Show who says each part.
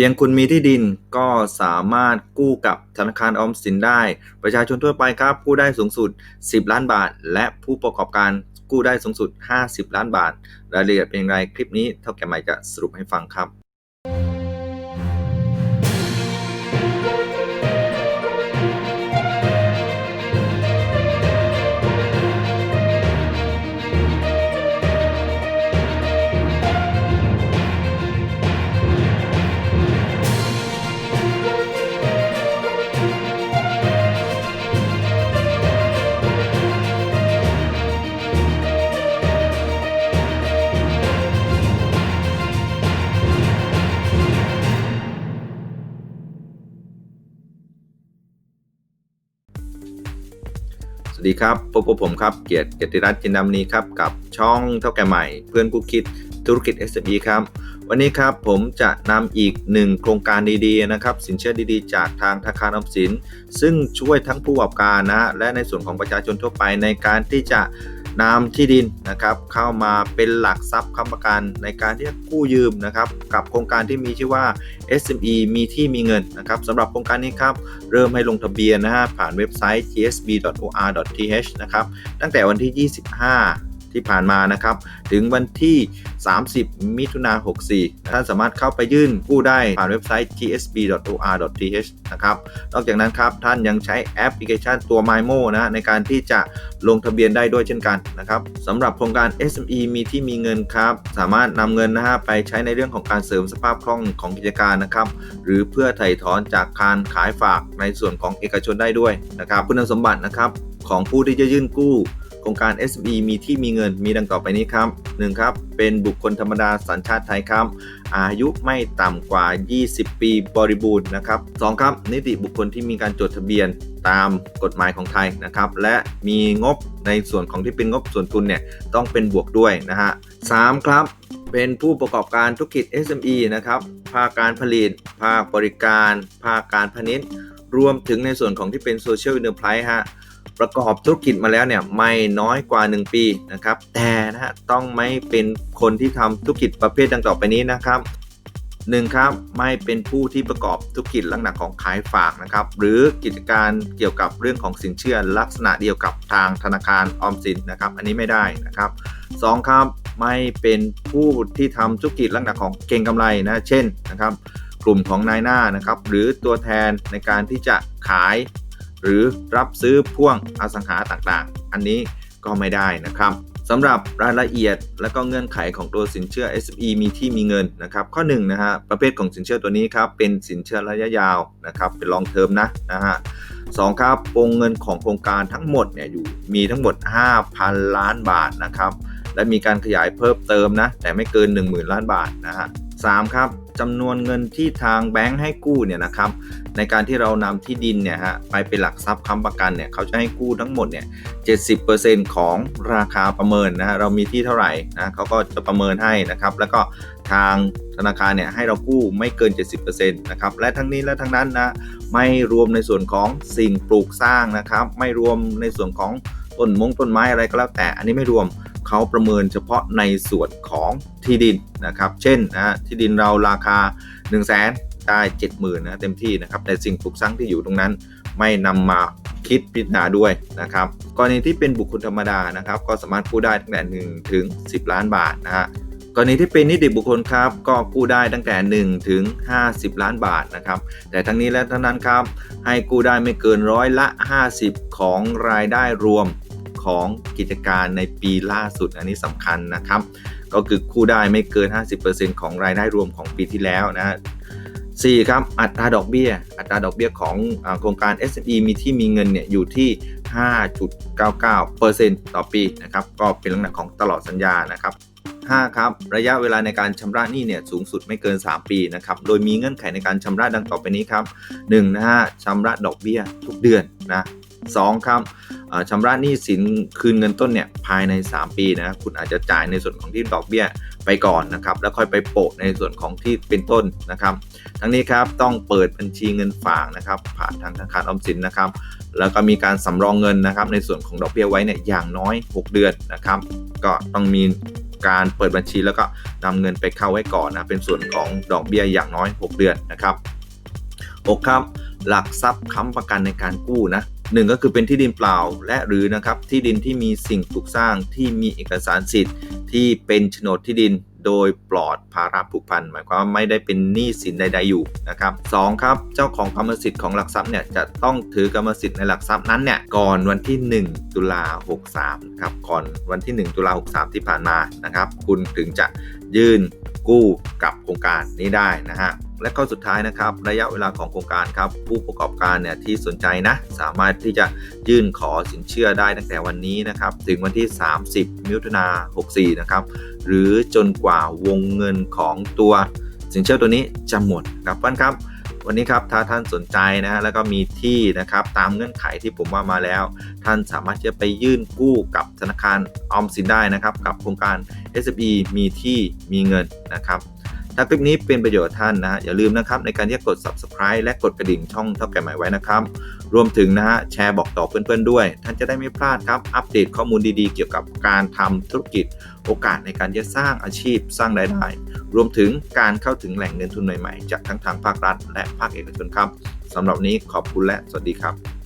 Speaker 1: พียงคุณมีที่ดินก็สามารถกู้กับธนาคารออมสินได้ ประชาชนทั่วไปครับกู้ได้สูงสุด 10 ล้านบาท และผู้ประกอบการกู้ได้สูงสุด 50 ล้านบาท รายละเอียดเป็นอย่างไรคลิปนี้เท่าแก่ใหม่จะสรุปให้ฟังครับ สวัสดีครับพบกับผมครับเกียรติเกียรติรัตน์จินดามณีครับกับช่องเท่าแก่ใหม่ เพื่อนผู้คิดธุรกิจ SME ครับ วันนี้ครับผมจะนำอีกหนึ่งโครงการดีๆนะครับ สินเชื่อดีๆ จากทางธนาคารออมสิน ซึ่งช่วยทั้งผู้ประกอบการนะและในส่วนของประชาชนทั่วไปในการที่จะ นำที่ดินนะครับเข้ามาเป็นหลักทรัพย์ค้ำประกันในการที่จะกู้ยืมนะครับกับโครงการที่มีชื่อว่า SME มีที่มีเงินนะครับสำหรับโครงการนี้ครับเริ่มให้ลงทะเบียนนะฮะผ่านเว็บไซต์ tsb.or.th นะครับตั้งแต่วันที่ 25 ที่ผ่านมานะครับ ถึงวันที่ 30 มิถุนา64 ท่านสามารถเข้าไปยื่นกู้ได้ผ่านเว็บไซต์ tsb.or.th นะครับ นอกจากนั้นครับ ท่านยังใช้แอปพลิเคชันตัว MyMo นะในการที่จะลงทะเบียนได้ด้วยเช่นกันนะครับสำหรับโครงการ SME มีที่มีเงินครับ สามารถนำเงินนะฮะไปใช้ในเรื่องของการเสริมสภาพคล่องของกิจการนะครับ หรือเพื่อไถ่ถอนจากการขายฝากในส่วนของเอกชนได้ด้วยนะครับคุณสมบัตินะครับของผู้ที่จะยื่นกู้ รงการ SME มีที่มีเงินมีดังต่อไปนี้ครับ 1. ครับ เป็นบุคคลธรรมดาสัญชาติไทยครับ อายุไม่ต่ำกว่า 20 ปีบริบูรณ์นะครับ 2. ครับ นิติบุคคลที่มีการจดทะเบียนตามกฎหมายของไทยนะครับ และมีงบในส่วนของที่เป็นงบส่วนทุนเนี่ยต้องเป็นบวกด้วยนะฮะ 3. ครับเป็นผู้ประกอบการธุรกิจ SME นะครับ ภาคการผลิต ภาคบริการ ภาคการพาณิชย์ รวมถึงในส่วนของที่เป็น Social Enterprise ฮะ ประกอบธุรกิจมาแล้วเนี่ยไม่น้อยกว่า 1 ปีนะครับ แต่นะฮะต้องไม่เป็นคนที่ทำธุรกิจประเภทดังต่อไปนี้นะครับหนึ่งครับไม่เป็นผู้ที่ประกอบธุรกิจลักษณะของขายฝากนะครับ หรือกิจการเกี่ยวกับเรื่องของสินเชื่อลักษณะเดียวกับทางธนาคารออมสินนะครับ อันนี้ไม่ได้นะครับสองครับไม่เป็นผู้ที่ทำธุรกิจลักษณะของเก่งกำไรนะเช่นนะครับ กลุ่มของนายหน้านะครับ หรือตัวแทนในการที่จะขาย หรือรับซื้อพ่วงอสังหาต่างๆ อันนี้ก็ไม่ได้นะครับสำหรับรายละเอียดและก็เงื่อนไขของตัวสินเชื่อ SME มีที่มีเงินนะครับ ข้อ1นนะฮะประเภทของสินเชื่อตัวนี้ครับเป็นสินเชื่อระยะยาวนะครับเป็น long term นะนะฮะสองครับวงเงินของโครงการทั้งหมดเนี่ยอยู่มีทั้งหมด 5,000 ล้านบาทนะครับและมีการขยายเพิ่มเติมนะแต่ไม่เกิน 10,000 ล้านบาทนะฮะสามครับ จำนวนเงินที่ทางแบงค์ให้กู้เนี่ยนะครับในการที่เรานำที่ดินเนี่ยฮะไปเป็นหลักทรัพย์ค้ำประกันเนี่ยเขาจะให้กู้ทั้งหมดเนี่ย70%ของราคาประเมินนะฮะเรามีที่เท่าไหร่นะเขาก็จะประเมินให้นะครับแล้วก็ทางธนาคารเนี่ยให้เรากู้ไม่เกิน 70%นะครับและทั้งนี้และทั้งนั้นนะไม่รวมในส่วนของสิ่งปลูกสร้างนะครับไม่รวมในส่วนของต้นมงต้นไม้อะไรก็แล้วแต่อันนี้ไม่รวม เขาประเมินเฉพาะในส่วนของที่ดินนะครับ เช่นนะที่ดินเราราคา 1 0 0 0 0แสนได้70,000นนะเต็มที่นะครับแต่สิ่งปลูกสร้างที่อยู่ตรงนั้น ไม่นำมาคิดพิจารณาด้วยนะครับกรณีที่เป็นบุคคลธรรมดานะครับ ก็สามารถกู้ได้ตั้งแต่1ถึง10 ล้านบาทนะฮะกรณีที่เป็นนิติบุคคลครับก็กู้ได้ตั้งแต่1ถึง50 ล้านบาทนะครับแต่ทั้งนี้และทั้งนั้นครับให้กู้ได้ไม่เกินร้อยละ 50 ของรายได้รวม ของกิจการในปีล่าสุดอันนี้สำคัญนะครับ ก็คือคู่ได้ไม่เกิน 50%ของรายได้รวมของปีที่แล้วนะ4ครับอัตราดอกเบี้ย อัตราดอกเบี้ยของอโครงการ SME มีที่มีเงินเนี่ยอยู่ที่ 5.99%ต่อปีนะครับก็เป็นลักษณะของตลอดสัญญานะครับ5ครับระยะเวลาในการชำระหนี้เนี่ยสูงสุดไม่เกิน 3 ปีนะครับโดยมีเงื่อนไขในการชำระดังต่อไปนี้ครับ1นะฮะชำระดอกเบี้ยทุกเดือนนะ2ครับ ชำระหนี้สินคืนเงินต้นเนี่ยภายใน 3 ปีนะคุณอาจจะจ่ายในส่วนของที่ดอกเบี้ยไปก่อนนะครับแล้วค่อยไปโปะในส่วนของที่เป็นต้นนะครับ ทั้งนี้ครับต้องเปิดบัญชีเงินฝากนะครับผ่านทางธนาคารออมสินนะครับแล้วก็มีการสำรองเงินนะครับในส่วนของดอกเบี้ยไว้เนี่ยอย่างน้อย 6 เดือนนะครับก็ต้องมีการเปิดบัญชีแล้วก็นำเงินไปเข้าไว้ก่อนนะเป็นส่วนของดอกเบี้ยอย่างน้อย 6 เดือนนะครับ6ครับหลักทรัพย์ค้ำประกันในการกู้นะ หนึ่งก็คือเป็นที่ดินเปล่าและหรือนะครับที่ดินที่มีสิ่งปลูกสร้างที่มีเอกสารสิทธิ์ ที่เป็นโฉนดที่ดินโดยปลอดภาระผูกพันหมายความว่าไม่ได้เป็นหนี้สินใด ๆอยู่นะครับสองครับเจ้าของกรรมสิทธิ์ของหลักทรัพย์เนี่ยจะต้องถือกรรมสิทธิ์ในหลักทรัพย์นั้นเนี่ยก่อนวันที่ 1 ตุลา63ครับก่อนวันที่ 1 ตุลา63 ที่ผ่านมานะครับคุณถึงจะยื่นกู้กับโครงการนี้ได้นะฮะ และข้อสุดท้ายนะครับ ระยะเวลาของโครงการครับ ผู้ประกอบการเนี่ยที่สนใจนะ สามารถที่จะยื่นขอสินเชื่อได้ตั้งแต่วันนี้นะครับ ถึงวันที่ 30 มิถุนา64 นะครับ หรือจนกว่าวงเงินของตัวสินเชื่อตัวนี้จะหมดครับเพื่อนครับ วันนี้ครับถ้าท่านสนใจนะฮะแล้วก็มีที่นะครับตามเงื่อนไขที่ผมว่ามาแล้ว ท่านสามารถที่จะไปยื่นกู้กับธนาคารออมสินได้นะครับ กับโครงการ SME มีที่มีเงินนะครับ ถ้าคลิปนี้เป็นประโยชน์ท่านนะฮะอย่าลืมนะครับในการที่จะกด subscribe และกดกระดิ่งช่องเท่าแก่ใหม่ไว้นะครับ รวมถึงนะฮะแชร์บอกต่อเพื่อนๆด้วย ท่านจะได้ไม่พลาดครับอัปเดตข้อมูลดีๆ เกี่ยวกับการทำธุรกิจ โอกาสในการจะสร้างอาชีพสร้างรายได้ รวมถึงการเข้าถึงแหล่งเงินทุนใหม่ๆ จากทั้งทางภาครัฐ และภาคเอกชนครับสำหรับนี้ขอบคุณและสวัสดีครับ